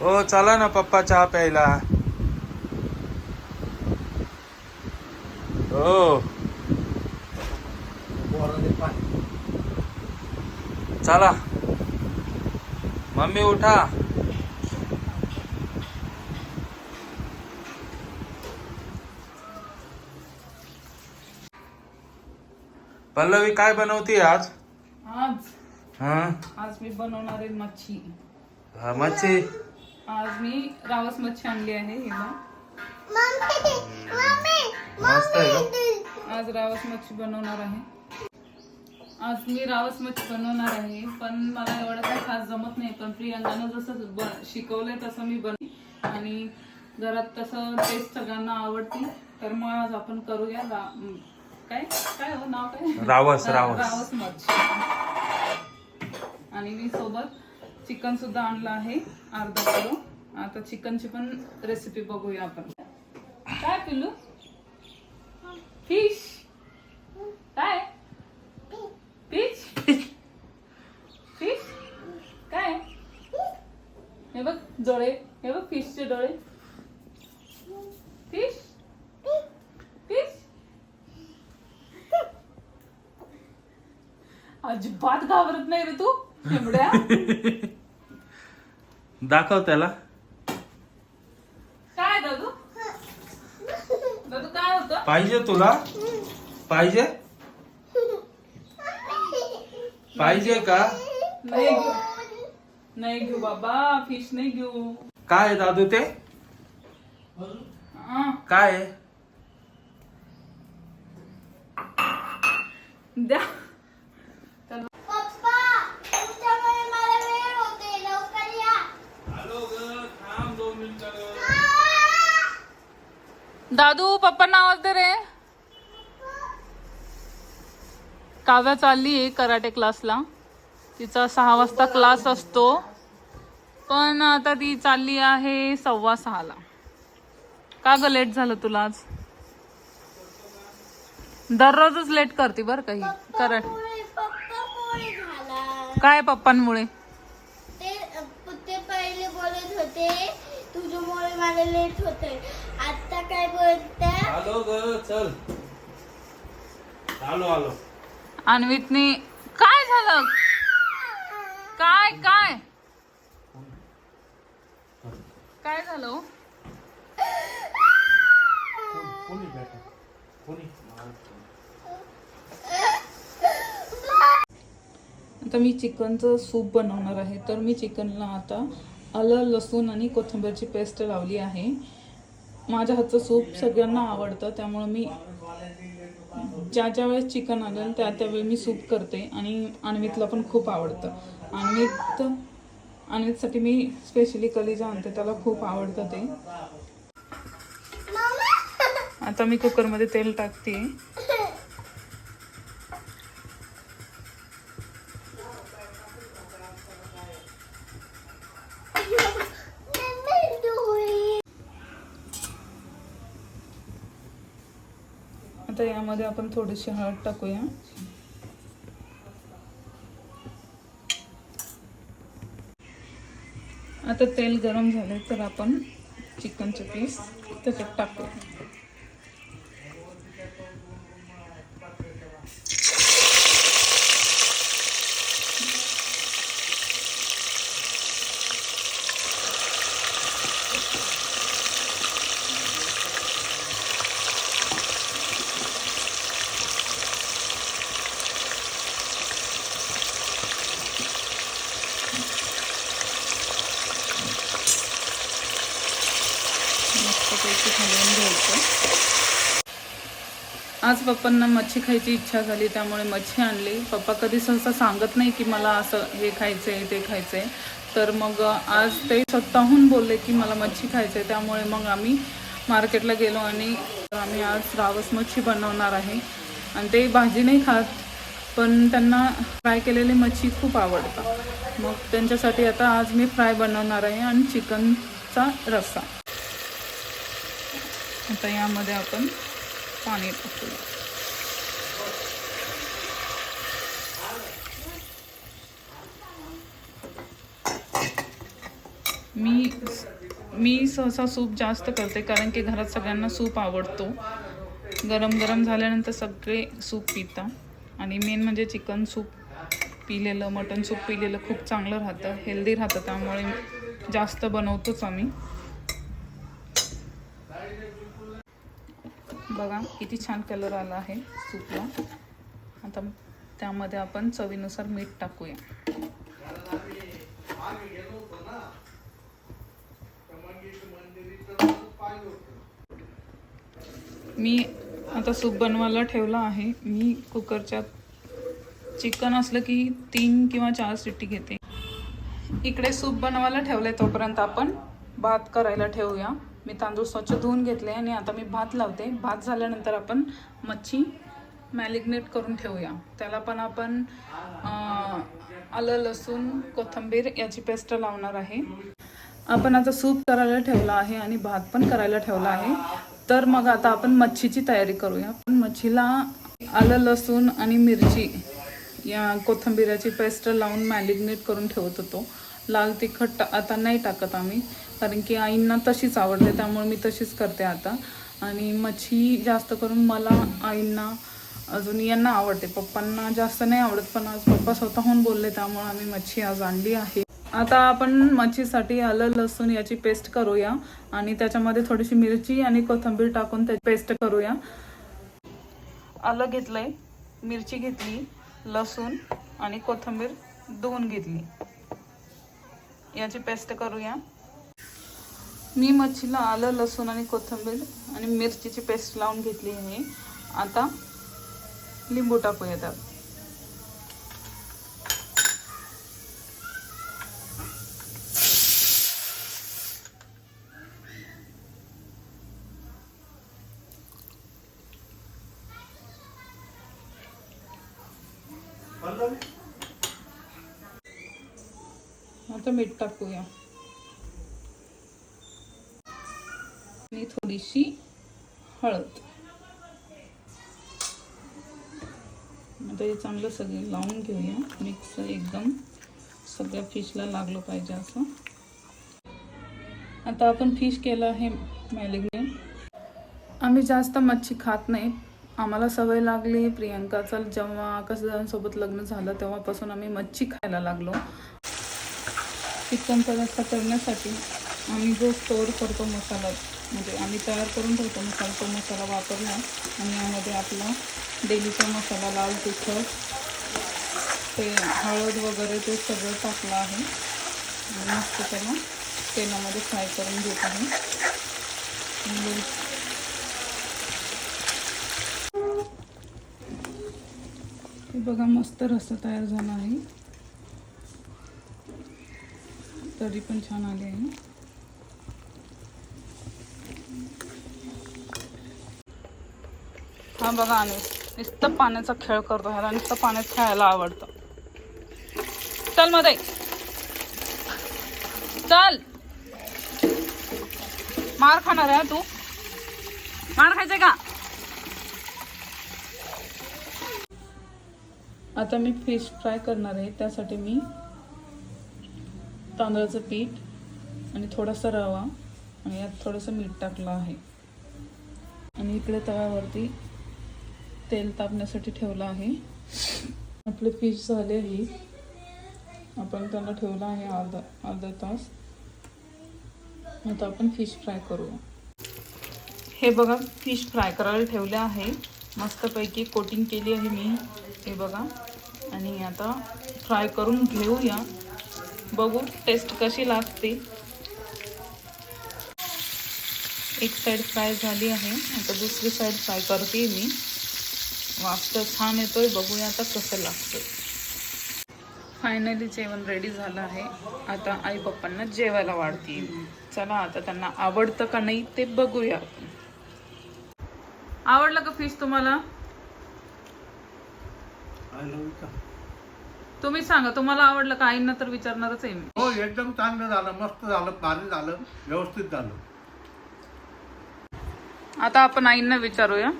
हो चला ना पप्पा चहा प्यायला. हो. चला. मम्मी उठा. पल्लवी काय बनवते आज? आज. हा? आज मी बनवणार आहे मच्छी. हा, मच्छी. आज मी रावस मच्छी आणली आहे हिला. आज रावस मच्छी बनवणार आहे. आज मी रावस मच्छी बनवणार आहे पण मला एवढं काही खास जमत नाही. पण प्रियांकानं जसं शिकवलंय तसं मी बन आणि घरात तसं टेस्ट सगळ्यांना आवडती. तर मग आज आपण करूया काय? काय हो नाव काय? रावस, रा- रावस. रावस मच्छी. आणि मी सोबत चिकन सुद्धा आणलं आहे अर्धा किलो. आता चिकनची पण रेसिपी बघूया आपण. काय पिलू फिश काय? फिश फिश काय? हे बघ डोळे. हे बघ फिशचे डोळे. फिश फिश अजिबात घाबरत नाही रे तू एवढ्या? दाखव त्याला. काय दादू? दादू काय होतं? पाहिजे तुला? पाहिजे? पाहिजे का? नाही घेऊ. नाही घेऊ बाबा फिश नाही घेऊ. काय आहे दादू ते? हा, काय आहे? द्या. दादू पप्पांना आवाज दे रे. काव्या चालली आहे कराटे क्लासला. तिचा सहा वाजता क्लास असतो. पण आता ती चालली आहे सव्वा सहाला. का ग लेट झालं तुला आज? दररोजच लेट करते बरं काही कराट. पप्पा काय पप्पांमुळे? ते पहिले बोलत होते तुझ्यामुळे मला लेट होते आता काय बोलते? आलो ग चल. आलो आलो. अन्वितने काय झालं? काय काय? काय झालं हो? कोणी बेटा कोणी? आता मी चिकनचं सूप बनवणार आहे. तर मी चिकनला आता आलं लसूण आणि कोथिंबीरची पेस्ट लावली आहे. माझ्या हातचं सूप सगळ्यांना आवडतं त्यामुळं मी ज्या ज्या वेळेस चिकन आलं त्या त्यावेळी मी सूप करते आणि अन्वितला पण खूप आवडतं. अन्वित अन्वितसाठी मी स्पेशली कलिजा आणते त्याला खूप आवडतं ते. आता मी कुकरमध्ये तेल टाकते. आता यामध्ये आपण थोडीशी हळद टाकूया. आता तेल गरम झाले तर आपण चिकनचे पीस त्याच्यात टाकूया. मस्तपैकी हलवून घ्यायचं. आज पप्पांना मच्छी खायची इच्छा झाली त्यामुळे मच्छी आणली. पप्पा कधी सहसा सांगत नाही की मला असं हे खायचंय ते खायचंय. तर मग आज ते स्वतःहून बोलले की मला मच्छी खायचंय त्यामुळे मग आम्ही मार्केटला गेलो आणि आम्ही आज रावस मच्छी बनवणार आहे. आणि ते भाजी नाही खात पण त्यांना फ्राय केलेली मच्छी खूप आवडतं मग त्यांच्यासाठी आता आज मी फ्राय बनवणार आहे आणि चिकनचा रस्सा. आता यामध्ये आपण पाणी टाकूया. मी मी सहसा सूप जास्त करते कारण की घरात सगळ्यांना सूप आवडतो. गरम गरम झाल्यानंतर सगळे सूप पितात आणि मेन म्हणजे चिकन सूप पिलेलं मटन सूप पिलेलं खूप चांगलं राहतं हेल्दी राहतं त्यामुळे जास्त बनवतोच आम्ही. बघा किती छान कलर आला आहे सूपला आता त्यामध्ये आपण चवीनुसार मीठ टाकूया. मी आता सूप बनवायला ठेवला आहे. मी कुकरच्या चिकन असलं की तीन किंवा चार सिटी घेते. इकडे सूप बनवायला ठेवलं आहे तोपर्यंत आपण भात करायला ठेवूया. मी तांदूळ स्वच्छ धुवून घेतले आणि आता मी भात लावते. भात झाल्यानंतर आपण मच्छी मॅलिग्नेट करून ठेवूया. त्याला पण आपण आलं लसूण कोथिंबीर याची पेस्ट लावणार आहे. आपण आता सूप करायला ठेवला आहे आणि भात पण करायला ठेवला आहे. तर मग आता आपण मच्छीची तयारी करूया. पण मच्छीला आलं लसूण आणि मिरची या कोथिंबिराची पेस्ट लावून मॅलिग्नेट करून ठेवत होतो. लाल तिखट आता नाही टाकत आम्ही कारण की आईंना तशीच आवडते त्यामुळे मी तशीच करते आता. आणि मच्छी जास्त करून मला आईंना अजून यांना आवडते. पप्पांना जास्त नाही आवडत पण आज पप्पा स्वतःहून बोलले त्यामुळे आम्ही मच्छी आज आणली आहे. आता आपण मच्छीसाठी आलं लसूण याची पेस्ट करूया आणि त्याच्यामध्ये थोडीशी मिरची आणि कोथिंबीर टाकून त्याची पेस्ट करूया. आलं घेतलंय मिरची घेतली लसूण आणि कोथिंबीर धुवून घेतली. याची पेस्ट करूया. मी मच्छीला आलं लसूण आणि कोथिंबीर आणि मिरचीची पेस्ट लावून घेतली आहे. आता लिंबू टाकूया त्यात. आता मीठ टाकूया. आणि थोडीशी हळद. आता हे चांगलं सगळं लावून घेऊया. मिक्स एकदम सगळ्या फिशला लागलं पाहिजे असं. आता आपण फिश केलं आहे मॅलिग्नेट आम्ही जास्त मच्छी खात नाही. आम्हाला सवय लागली प्रियंकाचं. जेव्हा आकाशदादांसोबत लग्न झालं तेव्हापासून आम्ही मच्छी खायला लागलो. चिकन पदार्थ करण्यासाठी आम्ही जो स्टोअर करतो मसाला म्हणजे आम्ही तयार करून ठेवतो मसाला तो मसाला वापरला आणि यामध्ये आपला डेलीचा मसाला लाल तिखट ते हळद वगैरे ते सगळं टाकलं आहे. आणि मस्त त्याला तेलामध्ये फ्राय करून घेत आहे. बघा मस्त रस्सा तयार झाला आहे. तरी पण छान आले आहे हा बघा आणि नुसतं पाण्याचा खेळ करतो ह्याला नुसतं पाण्यात खेळायला आवडतं. चलमध्ये चल. मार खाणार आहे तू. मार खायचं का? आता मी फिश फ्राय करणार आहे त्यासाठी मी तांदळाचं पीठ आणि थोडासा रवा आणि यात थोडंसं मीठ टाकलं आहे. आणि इकडे तव्यावरती तेल तापण्यासाठी ठेवलं आहे. आपले फिश झाले आहे. आपण त्याला ठेवलं आहे अर्धा अर्धा तास. आता आपण फिश फ्राय करू. हे बघा फिश फ्राय करायला ठेवले आहे. मस्तपैकी कोटिंग केली आहे मी. हे बघा. आणि आता फ्राय करून घेऊया. बघू टेस्ट कशी लागते. एक साईड फ्राय झाली आहे. आता दुसरी साईड फ्राय करते मी. वाफ तर छान येतोय बघूया आता कसं लागतं फायनली जेवण रेडी झालं आहे. आता आई पप्पांना जेवायला वाढतील. चला आता त्यांना आवडतं का नाही ते बघूया. आवडलं का फिश तुम्हाला? तुम्ही सांगा तुम्हाला आवडलं का? आईंना तर विचारणारच आहे मी. हो एकदम चांगलं झालं मस्त झालं भारी झालं व्यवस्थित झालं. आता आपण आईंना विचारूया.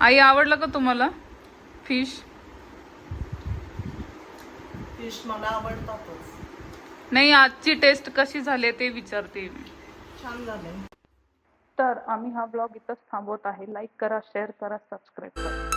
आई आवडलं का तुम्हाला फिश? फिश मला आवडतातच. नाही आजची टेस्ट कशी झाली ते विचारते मी. छान झालंय. तर आम्ही हा ब्लॉग इथंच थांबवत आहे. लाईक करा शेअर करा सबस्क्राईब करा.